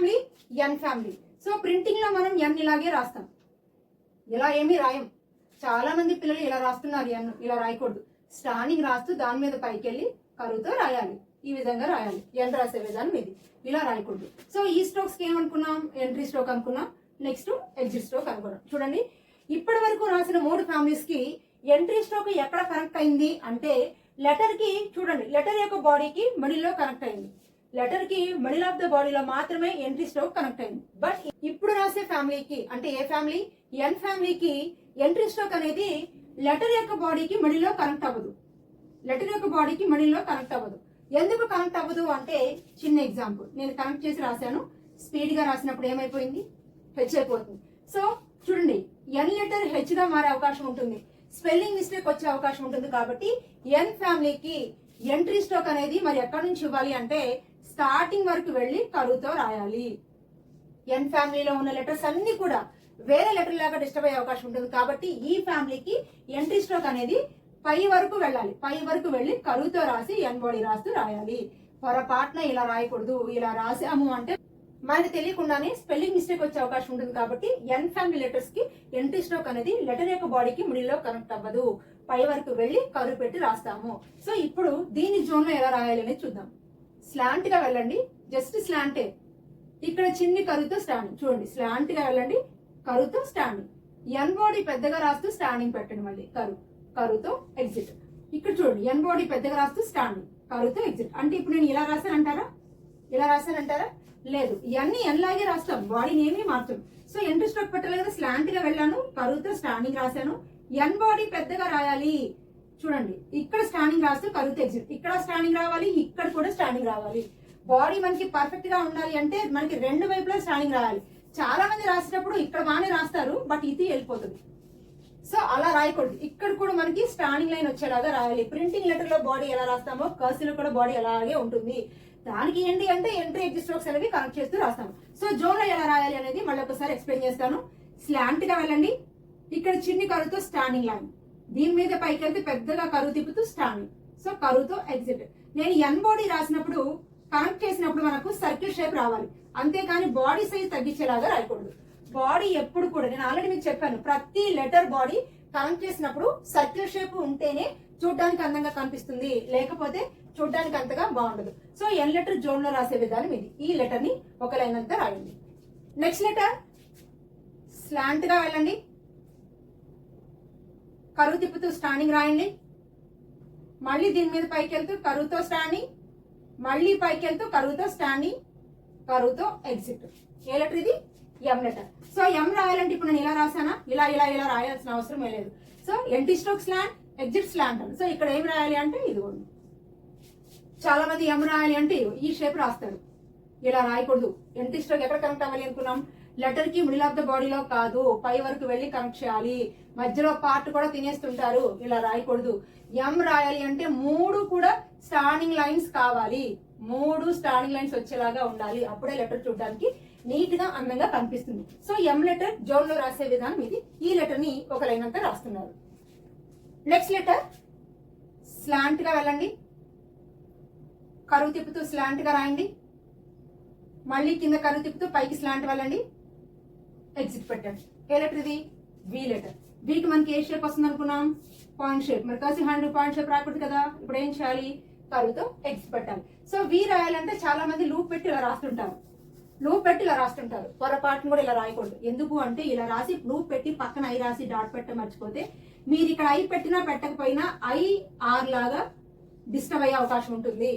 Family N family so ప్రింటింగ్లో మనం N ఇలాగే రాస్తాం. ఇలా ఏమీ రాయం. చాలా మంది పిల్లలు ఇలా రాస్తున్నారు ఎన్ ఇలా రాయకూడదు. స్టానింగ్ రాస్తూ దాని మీద పైకి వెళ్ళి కరువుతో రాయాలి. ఈ విధంగా రాయాలి. ఎన్ రాసే విధానం ఇది. ఇలా రాయకూడదు. సో ఈ స్ట్రోక్స్కి ఏమనుకున్నాం? ఎంట్రీ స్ట్రోక్ అనుకున్నాం. నెక్స్ట్ ఎగ్జిట్ స్ట్రోక్ అనుకున్నాం. చూడండి. ఇప్పటి వరకు రాసిన మూడు ఫ్యామిలీస్కి ఎంట్రీ స్ట్రోక్ ఎక్కడ కనెక్ట్ అయింది అంటే లెటర్కి చూడండి లెటర్ యొక్క బాడీకి మిడిల్లో కనెక్ట్ అయింది. లెటర్కి మిడిల్ ఆఫ్ ద బాడీలో మాత్రమే ఎంట్రీ స్ట్రోక్ కనెక్ట్ అయింది బట్ ఇప్పుడు రాసే ఫ్యామిలీకి అంటే ఏ ఫ్యామిలీ? ఎన్ ఫ్యామిలీకి ఎంట్రీ స్ట్రోక్ అనేది లెటర్ యొక్క బాడీకి మిడిల్లో కనెక్ట్ అవ్వదు. లెటర్ యొక్క బాడీకి మిడిల్లో కనెక్ట్ అవ్వదు. ఎందుకు కనెక్ట్ అవ్వదు అంటే చిన్న ఎగ్జాంపుల్. నేను కనెక్ట్ చేసి రాశాను. స్పీడ్గా రాసినప్పుడు ఏమైపోయింది? హెచ్ అయిపోతుంది. సో చూడండి ఎన్ లెటర్ హెచ్గా మారే అవకాశం ఉంటుంది. స్పెల్లింగ్ మిస్టేక్ వచ్చే అవకాశం ఉంటుంది కాబట్టి ఎన్ ఫ్యామిలీకి ఎంట్రీ స్టోక్ అనేది మరి ఎక్కడి నుంచి ఇవ్వాలి అంటే స్టార్టింగ్ వరకు వెళ్ళి కరువుతో రాయాలి. ఎన్ ఫ్యామిలీలో ఉన్న లెటర్స్ అన్ని కూడా వేరే లెటర్ లాగా డిస్టర్బ్ అయ్యే అవకాశం ఉంటుంది. కాబట్టి ఈ ఫ్యామిలీకి ఎంట్రీ స్ట్రోక్ అనేది పై వరకు వెళ్ళాలి. పై వరకు వెళ్ళి కరువుతో రాసి ఎన్ బాడీ రాస్తూ రాయాలి. పొరపాటున ఇలా రాయకూడదు ఇలా రాసాము అంటే మనకి తెలియకుండానే స్పెల్లింగ్ మిస్టేక్ వచ్చే అవకాశం ఉంటుంది. కాబట్టి ఎన్ ఫ్యామిలీ లెటర్స్కి ఎంట్రీ స్ట్రోక్ అనేది లెటర్ యొక్క బాడీకి మిడిల్లో కనెక్ట్ అవ్వదు. పై వరకు వెళ్ళి కరువు పెట్టి రాస్తాము. సో ఇప్పుడు దీని జోన్లో ఎలా రాయాలి అనేది చూద్దాం. స్లాంట్గా వెళ్ళండి. జస్ట్ స్లాంటే ఇక్కడ చిన్ని కరువుతో స్టాండింగ్ చూడండి స్లాంట్గా వెళ్ళండి కరువుతో స్టాండింగ్ ఎన్ బాడీ పెద్దగా రాస్తూ స్టాండింగ్ పెట్టండి మళ్ళీ. కరు కరువుతో ఎగ్జిట్ ఇక్కడ చూడండి ఎన్ బాడీ పెద్దగా రాస్తూ స్టాండింగ్ కరువుతో ఎగ్జిట్ అంటే ఇప్పుడు నేను ఇలా రాశానంటారా ఇలా రాశానంటారా లేదు. ఇవన్నీ ఎన్లాగే రాస్తాం. బాడీని ఏమీ మార్చం. సో ఎంట్రీ స్ట్రోక్ పెట్టాలి కదా స్లాంట్గా వెళ్ళాను కరువుతో స్టాండింగ్ రాశాను. ఎన్ బాడీ పెద్దగా రాయాలి. చూడండి ఇక్కడ స్టాండింగ్ రాస్తూ కరువుతో ఎగ్జిట్ ఇక్కడ స్టాండింగ్ రావాలి ఇక్కడ కూడా స్టాండింగ్ రావాలి. బాడీ మనకి పర్ఫెక్ట్గా ఉండాలి అంటే మనకి రెండు వైపులా స్టాండింగ్ రావాలి చాలా మంది రాసేటప్పుడు ఇక్కడ బాగానే రాస్తారు బట్ ఇది వెళ్ళిపోతుంది. సో అలా రాయకూడదు. ఇక్కడ కూడా మనకి స్టాండింగ్ లైన్ వచ్చేలాగా రాయాలి. ప్రింటింగ్ లెటర్లో బాడీ ఎలా రాస్తామో కర్సిలో కూడా బాడీ అలాగే ఉంటుంది. దానికి ఏంటి అంటే ఎంట్రీ ఎగ్జిట్ స్ట్రోక్స్ అనేవి కనెక్ట్ చేస్తూ రాస్తాము. సో జోన్లో ఎలా రాయాలి అనేది మళ్ళీ ఒకసారి ఎక్స్ప్లెయిన్ చేస్తాను. స్లాంట్గా వెళ్ళండి. ఇక్కడ చిన్ని కరుతో స్టాండింగ్ లైన్ దీని మీద పైకి వెళ్తే పెద్దగా కరువు తిప్పుతూ స్టాండింగ్ సో కరువుతో ఎగ్జిట్ నేను ఎన్ బాడీ రాసినప్పుడు కనెక్ట్ చేసినప్పుడు మనకు సర్కిల్ షేప్ రావాలి. అంతేకాని బాడీ సైజ్ తగ్గించేలాగా రాయకూడదు. బాడీ ఎప్పుడు కూడా నేను ఆల్రెడీ మీకు చెప్పాను ప్రతి లెటర్ బాడీ కనెక్ట్ చేసినప్పుడు సర్కిల్ షేప్ ఉంటేనే చూడడానికి అందంగా కనిపిస్తుంది. లేకపోతే చూడడానికి అంతగా బాగుండదు. సో ఎన్ లెటర్ జోన్లో రాసే విధానం ఇది. ఈ లెటర్ని ఒక లైన్ అంతా రాయండి. Next letter. స్లాంట్గా వెళ్ళండి. కరువు తిప్పుతూ స్టాండింగ్ రాయండి. మళ్ళీ దీని మీద పైకి వెళ్తూ కరువుతో స్టాండింగ్ మళ్ళీ పైకి వెళ్తూ కరువుతో స్టాండింగ్ కరువుతో ఎగ్జిట్ ఏ లెటర్ ఇది? ఎం లెటర్ సో ఎం రాయాలంటే ఇప్పుడు నేను ఇలా రాసానా ఇలా ఇలా ఇలా రాయాల్సిన అవసరం లేదు. So entry stroke slant exit slant so ఇక్కడ ఏం రాయాలి అంటే ఇదిగోండి. చాలా మంది ఎం రాయాలి అంటే ఈ షేప్ రాస్తారు. ఇలా రాయకూడదు. ఎంటీ స్ట్రోక్ ఎక్కడ కనెక్ట్ అవ్వాలి అనుకున్నాం? లెటర్కి మిడిల్ ఆఫ్ ద బాడీలో కాదు పై వరకు వెళ్ళి కనెక్ట్ చేయాలి. మధ్యలో పార్ట్ కూడా తినేస్తుంటారు. ఇలా రాయకూడదు. ఎం రాయాలి అంటే మూడు కూడా స్టాండింగ్ లైన్స్ కావాలి. మూడు స్టార్నింగ్ లైన్స్ వచ్చేలాగా ఉండాలి. అప్పుడే లెటర్ చూడడానికి నీట్గా అందంగా కనిపిస్తుంది. సో ఎం లెటర్ జోన్లో రాసే విధానం ఇది. ఈ లెటర్ని ఒక లైన్ అంతా రాస్తున్నారు. నెక్స్ట్ లెటర్ స్లాంట్గా వెళ్ళండి. కరువు తిప్పుతూ స్లాంట్గా రాయండి. మళ్ళీ కింద కరువు తిప్పుతూ పైకి స్లాంట్ వెళ్ళండి. ఎగ్జిట్ పెట్టండి ఏ లెటర్ ఇది? వి లెటర్ వీకి మనకి ఏ షేప్ వస్తుంది అనుకున్నాం? పాయింట్ షేప్ మరి కాసి హండ్రెడ్ పాయింట్ షేప్ రాకూడదు కదా? ఇప్పుడు ఏం చేయాలి? కరువుతో ఎగ్జిట్ పెట్టాలి. సో వి రాయాలంటే చాలా మంది లూప్ పెట్టి ఇలా రాస్తుంటారు. లూప్ పెట్టి ఇలా రాస్తుంటారు. పొరపాటును కూడా ఇలా రాయకూడదు. ఎందుకు అంటే ఇలా రాసి లూప్ పెట్టి పక్కన ఐ రాసి డాట్ పెట్ట మర్చిపోతే మీరు ఇక్కడ ఐ పెట్టినా పెట్టకపోయినా ఐ ఆర్ లాగా డిస్టర్బ్ అయ్యే అవకాశం ఉంటుంది.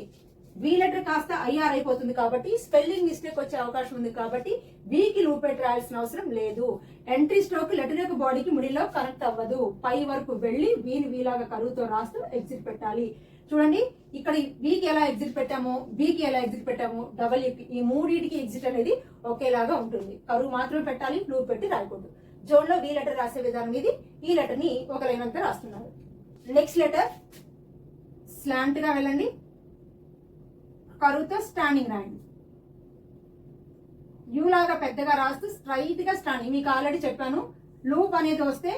వి లెటర్ కాస్త ఐఆర్ అయిపోతుంది కాబట్టి స్పెల్లింగ్ మిస్టేక్ వచ్చే అవకాశం ఉంది కాబట్టి వీకి లూపెట్ రాయాల్సిన అవసరం లేదు. ఎంట్రీ స్ట్రోక్ లెటర్ యొక్క బాడీకి ముడిలో కనెక్ట్ అవ్వదు. పై వరకు వెళ్ళి వీని వీలాగా కరువుతో రాస్తూ ఎగ్జిట్ పెట్టాలి. చూడండి ఇక్కడ వీకి ఎలా ఎగ్జిట్ పెట్టాము బీకి ఎలా ఎగ్జిట్ పెట్టాము డబల్ ఈ మూడింటికి ఎగ్జిట్ అనేది ఒకేలాగా ఉంటుంది. కరువు మాత్రమే పెట్టాలి లూప్ పెట్టి రాయకూడదు. జోన్లో వి లెటర్ రాసే విధానం ఇది. ఈ లెటర్ని ఒక లైన్ అంతా రాస్తున్నారు. నెక్స్ట్ లెటర్ స్లాంట్గా వెళ్ళండి. కరువుతో స్టాండింగ్ రాయండి. యూ లాగా పెద్దగా రాస్తూ స్ట్రైట్గా స్టాండింగ్ మీకు ఆల్రెడీ చెప్పాను. లూప్ అనేది వస్తే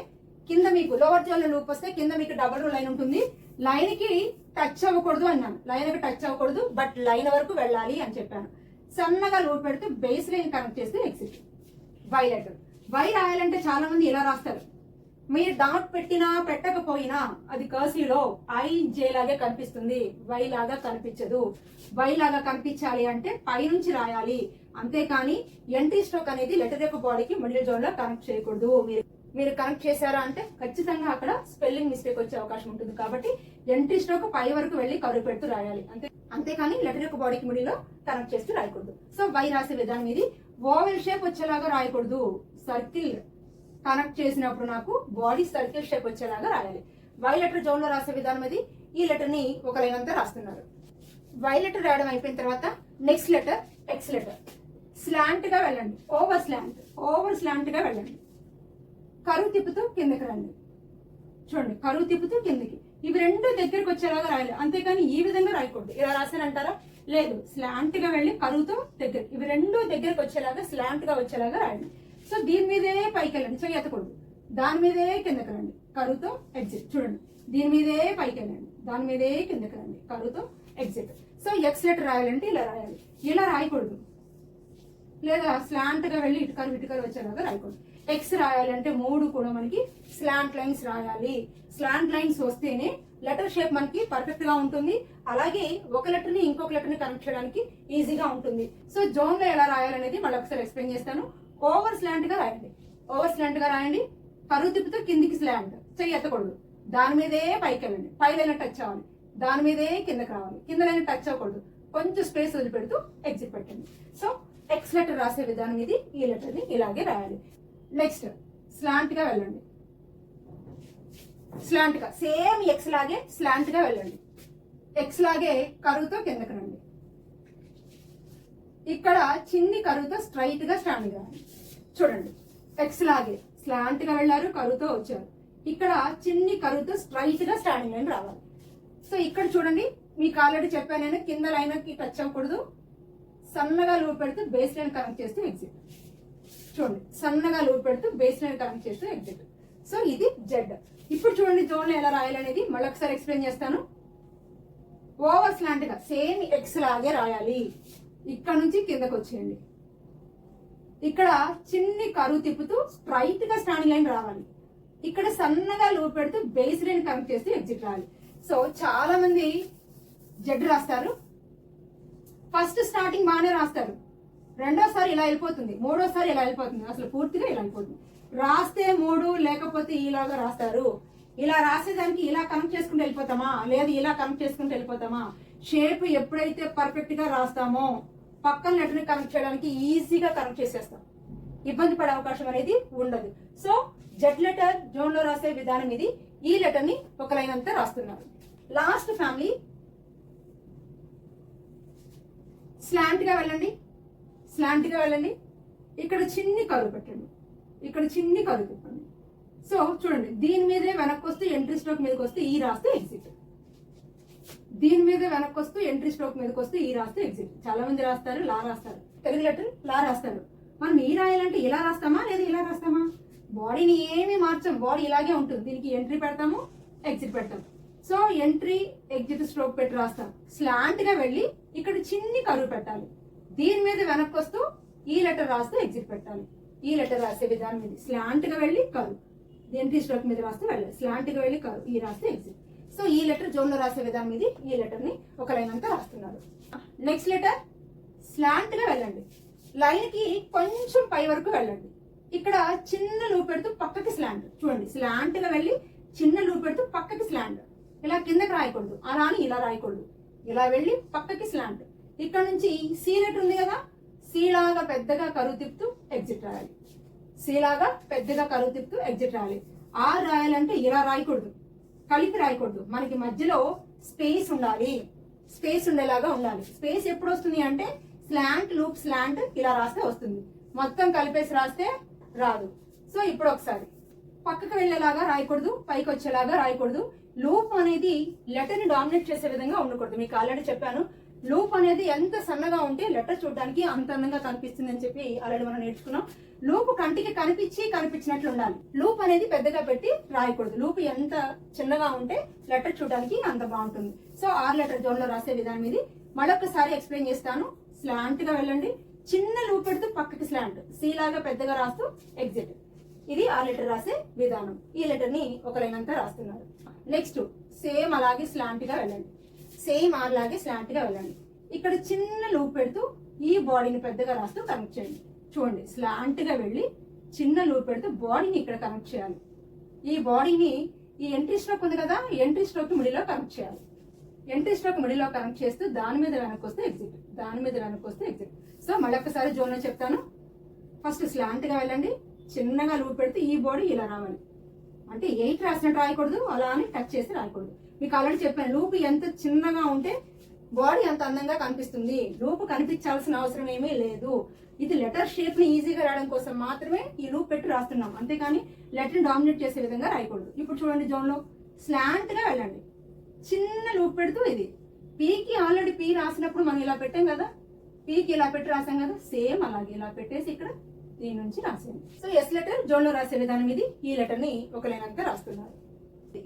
కింద మీకు లోవర్ జోన్ లూప్ వస్తే కింద మీకు డబల్ లైన్ ఉంటుంది. లైన్కి టచ్ అవ్వకూడదు అన్నాను. లైన్కి టచ్ అవ్వకూడదు బట్ లైన్ వరకు వెళ్ళాలి అని చెప్పాను. సన్నగా లూప్ పెడితే బేస్ లైన్ కనెక్ట్ చేస్తే ఎగ్జిట్ వై లెటర్ వై రాయాలంటే చాలా మంది ఇలా రాస్తారు. మీరు డాట్ పెట్టినా పెట్టకపోయినా అది కర్సీలో ఐ జే లాగే కనిపిస్తుంది. వై లాగా కనిపించదు. వై లాగా కనిపించాలి అంటే పైనుంచి రాయాలి. అంతేకాని ఎంట్రీ స్ట్రోక్ అనేది లెటర్ యొక్క బాడీకి మిడిల్ జోన్లో కనెక్ట్ చేయకూడదు. మీరు మీరు కనెక్ట్ చేశారా అంటే ఖచ్చితంగా అక్కడ స్పెల్లింగ్ మిస్టేక్ వచ్చే అవకాశం ఉంటుంది. కాబట్టి ఎంట్రీ స్ట్రోక్ పై వరకు వెళ్ళి కరువు పెడుతూ రాయాలి. అంతే అంతేకాని లెటర్ యొక్క బాడీకి మిడిలో కనెక్ట్ చేస్తూ రాయకూడదు. సో వై రాసే విధానం ఇది. ఓవెల్ షేప్ వచ్చేలాగా రాయకూడదు. సర్కిల్ కనెక్ట్ చేసినప్పుడు నాకు బాడీ సర్కిల్ షేప్ వచ్చేలాగా రాయాలి. వై లెటర్ జోన్లో రాసే విధానం అది. ఈ లెటర్ని ఒక లైన్ అంతా రాస్తున్నారు. వై లెటర్ రాయడం అయిపోయిన తర్వాత నెక్స్ట్ లెటర్ ఎక్స్ లెటర్. స్లాంట్గా వెళ్ళండి. ఓవర్ స్లాంట్ ఓవర్ స్లాంట్గా వెళ్ళండి. కరువు తిప్పుతూ కిందకి రండి. చూడండి కరువు తిప్పుతూ కిందకి. ఇవి రెండు దగ్గరకు వచ్చేలాగా రాయాలి. అంతేకాని ఈ విధంగా రాయకూడదు. ఇలా రాశానంటారా? లేదు. స్లాంట్గా వెళ్ళి కరువుతో దగ్గర. ఇవి రెండు దగ్గరకు వచ్చేలాగా స్లాంట్గా వచ్చేలాగా రాయండి. సో దీని మీదే పైకి వెళ్ళండి చెయ్యి ఎత్తకూడదు. దాని మీదే కిందకి రండి. కరువుతో ఎగ్జిట్ చూడండి. దీని మీదే పైకి వెళ్ళండి దాని మీదే కిందకి రండి. కరువుతో ఎగ్జిట్ సో ఎక్స్ లెటర్ రాయాలంటే ఇలా రాయాలి. ఇలా రాయకూడదు. లేదా స్లాంట్గా వెళ్ళి ఇటుకలు ఇటుకలు వచ్చేలాగా రాయకూడదు. ఎక్స్ రాయాలంటే మూడు కూడా మనకి స్లాంట్ లైన్స్ రాయాలి. స్లాంట్ లైన్స్ వస్తేనే లెటర్ షేప్ మనకి పర్ఫెక్ట్గా ఉంటుంది. అలాగే ఒక లెటర్ని ఇంకొక లెటర్ని కనెక్ట్ చేయడానికి ఈజీగా ఉంటుంది. సో జోన్లో ఎలా రాయాలనేది మళ్ళీ ఒకసారి ఎక్స్ప్లెయిన్ చేస్తాను. ఓవర్ స్లాంట్గా రాయండి. ఓవర్ స్లాంట్గా రాయండి. కరువు తిప్పితో కిందికి స్లాంట్ చెయ్యి ఎత్తకూడదు. దాని మీదే పైకి వెళ్ళండి పై లైన్ టచ్ అవ్వాలి. దాని మీదే కిందకి రావాలి. కింద లైన్ టచ్ అవ్వకూడదు. కొంచెం స్పేస్ వదిలిపెడుతూ ఎగ్జిట్ పెట్టండి. సో ఎక్స్ లెటర్ రాసే విధానం ఇది. ఈ లెటర్ని ఇలాగే రాయాలి. నెక్స్ట్ స్లాంట్గా వెళ్ళండి. స్లాంట్గా సేమ్ ఎక్స్ లాగే స్లాంట్గా వెళ్ళండి. ఎక్స్ లాగే కరువుతో కిందకి రండి. ఇక్కడ చిన్ని కరువుతో స్ట్రైట్గా స్టాండ్ కావాలి చూడండి. ఎక్స్ లాగే. స్లాంట్గా వెళ్ళారు కరువుతో వచ్చారు. ఇక్కడ చిన్ని కరువుతో స్ట్రైట్గా స్టాండింగ్ లైన్ రావాలి. సో ఇక్కడ చూడండి. మీకు ఆల్రెడీ చెప్పాను నేను కింద లైన్కి టచ్ అవ్వకూడదు. సన్నగా లూప్ పెడుతూ బేస్ లైన్ కనెక్ట్ చేస్తూ ఎగ్జిట్ చూడండి. సన్నగా లూప్ పెడుతూ బేస్ లైన్ కనెక్ట్ చేస్తూ ఎగ్జిట్ సో ఇది జెడ్ ఇప్పుడు చూడండి జోన్ ఎలా రాయాలనేది. మళ్ళీ ఒకసారి ఎక్స్ప్లెయిన్ చేస్తాను. ఓవర్ స్లాంట్గా సేమ్ ఎక్స్ లాగే రాయాలి. ఇక్కడ నుంచి కిందకు వచ్చేయండి. ఇక్కడ చిన్ని కరువు తిప్పుతూ స్ట్రైట్గా స్టాండింగ్ లైన్ రావాలి. ఇక్కడ సన్నగా లూప్ పెడుతూ బేస్ లైన్ కనెక్ట్ చేస్తూ ఎగ్జిట్ రావాలి. సో చాలా మంది జెడ్ రాస్తారు. ఫస్ట్ స్టార్టింగ్ బాగానే రాస్తారు. రెండోసారి ఇలా వెళ్ళిపోతుంది. మూడోసారి ఇలా వెళ్ళిపోతుంది. అసలు పూర్తిగా ఇలా వెళ్ళిపోతుంది. రాస్తే మూడు లేకపోతే ఇలాగా రాస్తారు. ఇలా రాసేదానికి ఇలా కనెక్ట్ చేసుకుంటూ వెళ్ళిపోతామా? లేదు ఇలా కనెక్ట్ చేసుకుంటూ వెళ్ళిపోతామా? షేప్ ఎప్పుడైతే పర్ఫెక్ట్గా రాస్తామో పక్కన లెటర్ కనెక్ట్ చేయడానికి ఈజీగా కనెక్ట్ చేసేస్తాం. ఇబ్బంది పడే అవకాశం అనేది ఉండదు. సో జెడ్ లెటర్ జోన్లో రాసే విధానం ఇది. ఈ లెటర్ని ఒక లైన్ అంతా రాస్తున్నారు లాస్ట్ ఫ్యామిలీ స్లాంట్గా వెళ్ళండి. స్లాంట్గా వెళ్ళండి. ఇక్కడ చిన్ని కరువు పెట్టండి. ఇక్కడ చిన్ని కరువు తిప్పండి సో చూడండి దీని మీదే వెనక్కి వస్తే ఎంట్రీ స్ట్రోక్ మీదకి వస్తే ఈ రాస్తే ఎగ్జిట్ దీని మీద వెనక్కి వస్తూ ఎంట్రీ స్ట్రోక్ మీదకి వస్తే ఈ రాస్తే ఎగ్జిట్ చాలా మంది రాస్తారు లా రాస్తారు. తెలుగు లెటర్ లా రాస్తారు. మనం ఈ రాయాలంటే ఇలా రాస్తామా లేదా ఇలా రాస్తామా? బాడీని ఏమీ మార్చం బాడీ ఇలాగే ఉంటుంది. దీనికి ఎంట్రీ పెడతాము ఎగ్జిట్ పెడతాం సో ఎంట్రీ ఎగ్జిట్ స్ట్రోక్ పెట్టి రాస్తాం. స్లాంట్గా వెళ్ళి ఇక్కడ చిన్ని కరువు పెట్టాలి. దీని మీద వెనక్కి వస్తూ ఈ లెటర్ రాస్తూ ఎగ్జిట్ పెట్టాలి. ఈ లెటర్ రాసే విధానం ఇది. స్లాంట్గా వెళ్ళి కరువు. ఎంట్రీ స్ట్రోక్ మీద రాస్తే వెళ్ళాలి. స్లాంట్గా వెళ్ళి కరువు. ఈ రాస్తే ఎగ్జిట్ సో ఈ లెటర్ జోన్లో రాసే విధానం ఇది. ఈ లెటర్ని ఒక లైన్ అంతా రాస్తున్నారు. నెక్స్ట్ లెటర్ స్లాంట్గా వెళ్ళండి. లైన్కి కొంచెం పై వరకు వెళ్ళండి. ఇక్కడ చిన్న లూప్ పెడుతూ పక్కకి స్లాంట్ చూడండి స్లాంట్గా వెళ్ళి చిన్న లూప్ పెడుతూ పక్కకి స్లాంట్ ఇలా కిందకి రాయకూడదు. అలా అని ఇలా రాయకూడదు. ఇలా వెళ్ళి పక్కకి స్లాంట్ ఇక్కడ నుంచి సీ లెటర్ ఉంది కదా సీలాగా పెద్దగా కరువు తిప్పుతూ ఎగ్జిట్ రాయాలి. సీలాగా పెద్దగా కరువు తిప్పుతూ ఎగ్జిట్ రాయాలి. ఆర్ రాయాలంటే ఇలా రాయకూడదు. కలిపి రాయకూడదు. మనకి మధ్యలో స్పేస్ ఉండాలి. స్పేస్ ఉండేలాగా ఉండాలి. స్పేస్ ఎప్పుడు వస్తుంది అంటే స్లాంట్ లూప్ స్లాంట్ ఇలా రాస్తే వస్తుంది. మొత్తం కలిపేసి రాస్తే రాదు. సో ఇప్పుడు ఒకసారి. పక్కకు వెళ్ళేలాగా రాయకూడదు పైకి వచ్చేలాగా రాయకూడదు. లూప్ అనేది లెటర్ని డామినేట్ చేసే విధంగా ఉండకూడదు. మీకు ఆల్రెడీ చెప్పాను లూప్ అనేది ఎంత సన్నగా ఉంటే లెటర్ చూడడానికి అంత అందంగా కనిపిస్తుంది అని చెప్పి ఆల్రెడీ మనం నేర్చుకున్నాం. లూప్ కంటికి కనిపించి కనిపించినట్లు ఉండాలి. లూప్ అనేది పెద్దగా పెట్టి రాయకూడదు. లూప్ ఎంత చిన్నగా ఉంటే లెటర్ చూడడానికి అంత బాగుంటుంది. సో ఆర్ లెటర్ జోన్లో రాసే విధానం ఇది. మరొకసారి ఎక్స్ప్లెయిన్ చేస్తాను. స్లాంట్గా వెళ్ళండి. చిన్న లూప్ పెడుతూ పక్కకి స్లాంట్. సీ లాగా పెద్దగా రాస్తూ ఎగ్జిట్. ఇది ఆ లెటర్ రాసే విధానం. ఈ లెటర్ని ఒక లైన్ అంతా రాస్తున్నారు. నెక్స్ట్ సేమ్ అలాగే స్లాంట్గా వెళ్ళండి. సేమ్ ఆర్ లాగే గా వెళ్ళండి. ఇక్కడ చిన్న లూప్ పెడుతూ ఈ బాడీని పెద్దగా రాస్తూ కనెక్ట్ చేయండి. చూడండి స్లాంట్గా వెళ్ళి చిన్న లూప్ పెడుతూ బాడీని ఇక్కడ కనెక్ట్ చేయాలి. ఈ బాడీని ఈ ఎంట్రీ స్ట్రోక్ ఉంది కదా ఎంట్రీ స్ట్రోక్ మిడిలో కనెక్ట్ చేయాలి. ఎంట్రీ స్ట్రోక్ మిడిలో కనెక్ట్ చేస్తూ దాని మీద వెనక్కి వస్తే ఎగ్జిట్ దాని మీద వెనక్కి వస్తే ఎగ్జిట్ సో మళ్ళీ ఒకసారి జోన్లో చెప్తాను. ఫస్ట్ స్లాంట్గా వెళ్ళండి చిన్నగా లూప్ పెడితే ఈ బాడీ ఇలా రావాలి. అంటే ఎయిట్ రాసినట్టు రాయకూడదు అలా అని టచ్ చేసి రాయకూడదు. మీకు ఆల్రెడీ చెప్పాను లూపు ఎంత చిన్నగా ఉంటే బాడీ అంత అందంగా కనిపిస్తుంది. లూపు కనిపించాల్సిన అవసరం ఏమీ లేదు. ఇది లెటర్ షేప్ని ఈజీగా రాయడం కోసం మాత్రమే ఈ లూప్ పెట్టి రాస్తున్నాం. అంతేకాని లెటర్ డామినేట్ చేసే విధంగా రాయకూడదు. ఇప్పుడు చూడండి జోన్లో స్లాంట్గా స్లాంట్గా వెళ్ళండి. చిన్న లూప్ పెడుతూ ఇది. పీకి ఆల్రెడీ పీ రాసినప్పుడు మనం ఇలా పెట్టాం కదా? పీకి ఇలా పెట్టి రాసాం కదా? సేమ్ అలాగే ఇలా పెట్టేసి ఇక్కడ దీని నుంచి రాసేయండి. సో ఎస్ లెటర్ జోన్లో రాసే విధానం ఇది. ఈ లెటర్ని ఒక లైన్ అంతా రాస్తున్నారు.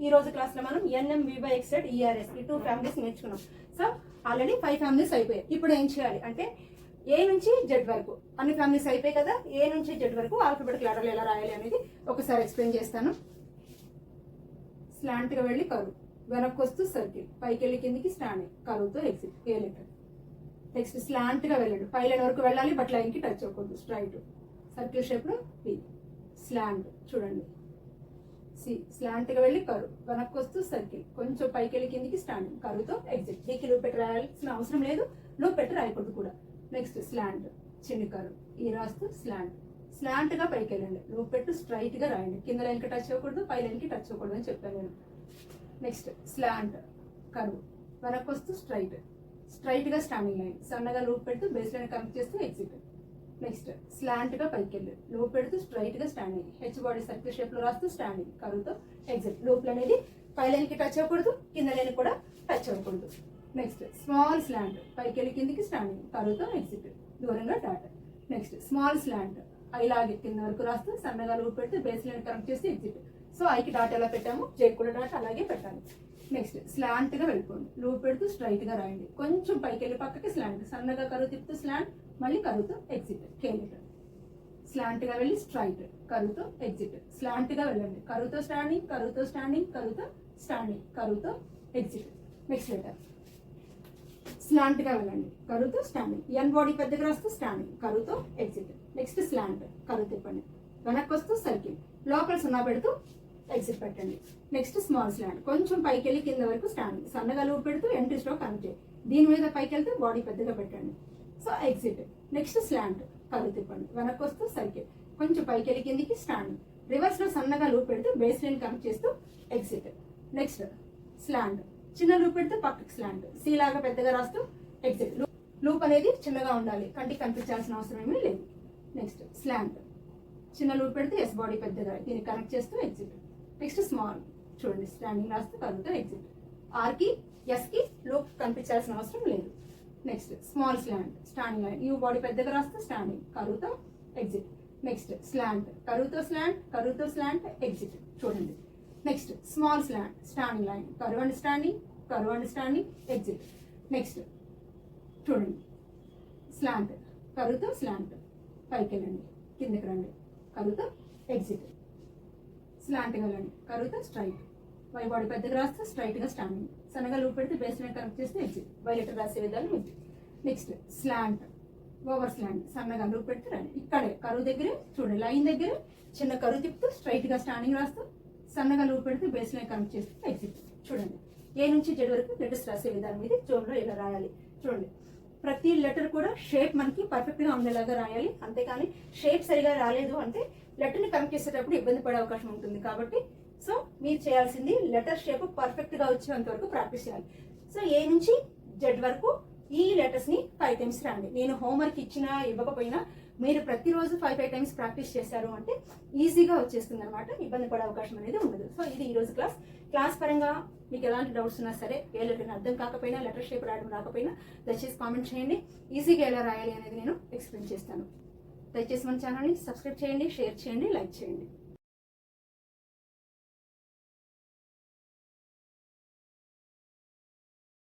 ఈ రోజు క్లాస్లో మనం ఎన్ఎం వివై ఎక్సెడ్ ఈఆర్ఎస్ ఈ టూ ఫ్యామిలీస్ నేర్చుకున్నాం. సో ఆల్రెడీ ఫైవ్ ఫ్యామిలీస్ అయిపోయాయి. ఇప్పుడు ఏం చేయాలి అంటే ఏ నుంచి జెడ్ వరకు అన్ని ఫ్యామిలీస్ అయిపోయాయి కదా ఏ నుంచి జెడ్ వరకు ఆల్ఫబెటిక్ లెటర్లు ఎలా రాయాలి అనేది ఒకసారి ఎక్స్ప్లెయిన్ చేస్తాను. స్లాంట్గా వెళ్ళి కరువు. వెనక్కి వస్తూ సర్కిల్ పైకి వెళ్ళి కిందికి స్టాండ్ కరువుతో ఎగ్జిట్ ఏ లెటర్ నెక్స్ట్ స్లాంట్గా వెళ్ళండి. పై లైన్ వరకు వెళ్ళాలి బట్ లైన్కి టచ్ అవ్వకూడదు. స్ట్రైట్ సర్కిల్ షేప్లో స్లాంట్ చూడండి. సి స్లాంట్గా వెళ్ళి కరు వెనక్కి వస్తూ సర్కిల్. కొంచెం పైకి వెళ్ళి కిందికి స్టాండింగ్. కరువుతో ఎగ్జిట్. దీనికి లూప్ పెట్టి రాయాల్సిన అవసరం లేదు. లూప్ పెట్టి రాయకూడదు కూడా. Next slant. చిన్ని కరు. ఈ రాస్తూ స్లాంట్. స్లాంట్గా పైకి వెళ్ళండి లూప్ పెట్టు స్ట్రైట్గా రాయండి. కింద లైన్కి టచ్ అవ్వకూడదు పై లైన్కి టచ్ అవ్వకూడదు అని చెప్పాను నేను. Next slant. కరువు. వెనక్కి వస్తూ స్ట్రైట్. స్ట్రైట్గా స్టాండింగ్ లైన్. సన్నగా లూప్ పెడుతూ బేస్ లైన్ కనెక్ట్ చేస్తూ ఎగ్జిట్. నెక్స్ట్ స్లాంట్గా పైకి వెళ్ళి. లూప్ పెడుతూ స్ట్రైట్గా స్టాండింగ్ హెచ్ బాడీ సర్కిల్ షేప్లో రాస్తూ స్టాండింగ్ కరువుతో ఎగ్జిట్ లూప్ అనేది పై లైన్కి టచ్ అవ్వకూడదు కింద లైన్ కూడా టచ్ అవ్వకూడదు. నెక్స్ట్ స్మాల్ స్లాంట్ పైకి వెళ్ళి కిందికి స్టాండింగ్ కరువుతో ఎగ్జిట్ దూరంగా డాట్ నెక్స్ట్ స్మాల్ స్లాంట్ ఐలాగే కింద వరకు రాస్తూ సన్నగా లూప్ పెడితే బేస్ లైన్ కనెక్ట్ చేసి ఎగ్జిట్ సో ఐకి డాట్ ఎలా పెట్టాము జేక్ కూడా డాట్ అలాగే పెట్టాలి. నెక్స్ట్ స్లాంట్గా వెళ్ళిపోండి. లూప్ పెడుతూ స్ట్రైట్గా రాయండి. కొంచెం పైకి వెళ్ళి పక్కకి స్లాంట్ సన్నగా కరువు తిప్పుతూ స్లాంట్ మళ్ళీ కరువుతో ఎగ్జిట్ కేలీటర్ స్లాంట్గా వెళ్ళి స్ట్రైట్ కరువుతో ఎగ్జిట్ స్లాంట్గా వెళ్ళండి. కరువుతో స్టాండింగ్ కరువుతో స్టాండింగ్ కరువుతో స్టాండింగ్ కరువుతో ఎగ్జిట్ నెక్స్ట్ లెటర్ స్లాంట్గా వెళ్ళండి. కరువుతో స్టాండింగ్ ఎన్ బాడీ పెద్దగా రాస్తూ స్టాండింగ్ కరువుతో ఎగ్జిట్ నెక్స్ట్ స్లాంట్ కరువు తిప్పండి. వెనక్కి వస్తూ సర్కిల్ లోపల సున్నా పెడుతూ ఎగ్జిట్ పెట్టండి. నెక్స్ట్ స్మాల్ స్లాంట్ కొంచెం పైకి వెళ్ళి కింద వరకు స్టాండింగ్ సన్నగా లూప్ పెడుతూ ఎంట్రీ స్ట్రోక్ కనెక్ట్ చేయండి దీని మీద పైకి వెళ్తే బాడీ పెద్దగా పెట్టండి. సో ఎగ్జిట్ నెక్స్ట్ స్లాంట్ కళ్ళు తిప్పండి. వెనక్కి వస్తూ సర్కిల్ కొంచెం పైకి వెళ్ళి కిందికి స్టాండ్. రివర్స్లో సన్నగా లూప్ పెడుతూ బేస్ లైన్ కనెక్ట్ చేస్తూ ఎగ్జిట్ నెక్స్ట్ స్లాంట్ చిన్న లూప్ పెడితే పక్కకి స్లాంట్ సీ లాగా పెద్దగా రాస్తూ ఎగ్జిట్ లూప్ అనేది చిన్నగా ఉండాలి. కంటికి కనిపించాల్సిన అవసరం ఏమీ లేదు. నెక్స్ట్ స్లాంట్ చిన్న లూప్ పెడితే ఎస్ బాడీ పెద్దగా. దీన్ని కనెక్ట్ చేస్తూ ఎగ్జిట్ నెక్స్ట్ స్మాల్ చూడండి. స్టాండింగ్ రాస్తూ కలుగుతూ ఎగ్జిట్ ఆర్కి ఎస్కి లూప్ కనిపించాల్సిన అవసరం లేదు. Next small slant standing line U body పెద్దగా రాస్తే స్టాండింగ్ కరువుతో ఎగ్జిట్ నెక్స్ట్ స్లాంట్ కరువుతో స్లాంట్ కరువుతో స్లాంట్ ఎగ్జిట్ చూడండి. Next small slant standing line curve and standing curve and standing exit next చూడండి. స్లాంట్ కరువుతో స్లాంట్ పైకి వెళ్ళండి. కిందకి రండి. కరువుతో ఎగ్జిట్ స్లాంట్గా వెళ్ళండి. కరువుతో స్ట్రైట్ వై బాడీ పెద్దగా రాస్తే స్ట్రైట్గా స్టాండింగ్ సన్నగా లూప్ పెడితే బేస్ లైన్ కనెక్ట్ చేస్తే ఎగ్జిట్ వై లెటర్ రాసే విధానం ఇది. నెక్స్ట్ స్లాంట్ ఓవర్ స్లాంట్ సన్నగా లూప్ పెడితే రండి ఇక్కడే కరువు దగ్గరే చూడండి లైన్ దగ్గరే చిన్న కరువు తిప్పుతూ స్ట్రైట్గా స్టాండింగ్ రాస్తూ సన్నగా లూప్ పెడితే బేస్ లైన్ కనెక్ట్ చేస్తే ఎగ్జిట్ చూడండి ఏ నుంచి జెడ్ వరకు లెటర్స్ రాసే విధానం ఇది. జోన్లో ఇలా రాయాలి. చూడండి ప్రతి లెటర్ కూడా షేప్ మనకి పర్ఫెక్ట్గా ఉండేలాగా రాయాలి. అంతేకాని షేప్ సరిగా రాలేదు అంటే లెటర్ని కనెక్ట్ చేసేటప్పుడు ఇబ్బంది పడే అవకాశం ఉంటుంది. కాబట్టి సో మీరు చేయాల్సింది లెటర్ షేప్ పర్ఫెక్ట్గా వచ్చేంత వరకు ప్రాక్టీస్ చేయాలి. సో ఏ నుంచి జెడ్ వరకు ఈ లెటర్స్ని ఫైవ్ టైమ్స్ రాండి. నేను హోంవర్క్ ఇచ్చినా ఇవ్వకపోయినా మీరు ప్రతిరోజు ఫైవ్ ఫైవ్ టైమ్స్ ప్రాక్టీస్ చేశారు అంటే ఈజీగా వచ్చేస్తుంది అనమాట ఇబ్బంది పడే అవకాశం అనేది ఉండదు. సో ఇది ఈరోజు క్లాస్. క్లాస్ పరంగా మీకు ఎలాంటి డౌట్స్ ఉన్నా సరే ఏ లెటర్ అర్థం కాకపోయినా లెటర్ షేప్ రాయడం రాకపోయినా దయచేసి కామెంట్ చేయండి. ఈజీగా ఎలా రాయాలి అనేది నేను ఎక్స్ప్లెయిన్ చేస్తాను. దయచేసి మన ఛానల్ని సబ్స్క్రైబ్ చేయండి షేర్ చేయండి లైక్ చేయండి.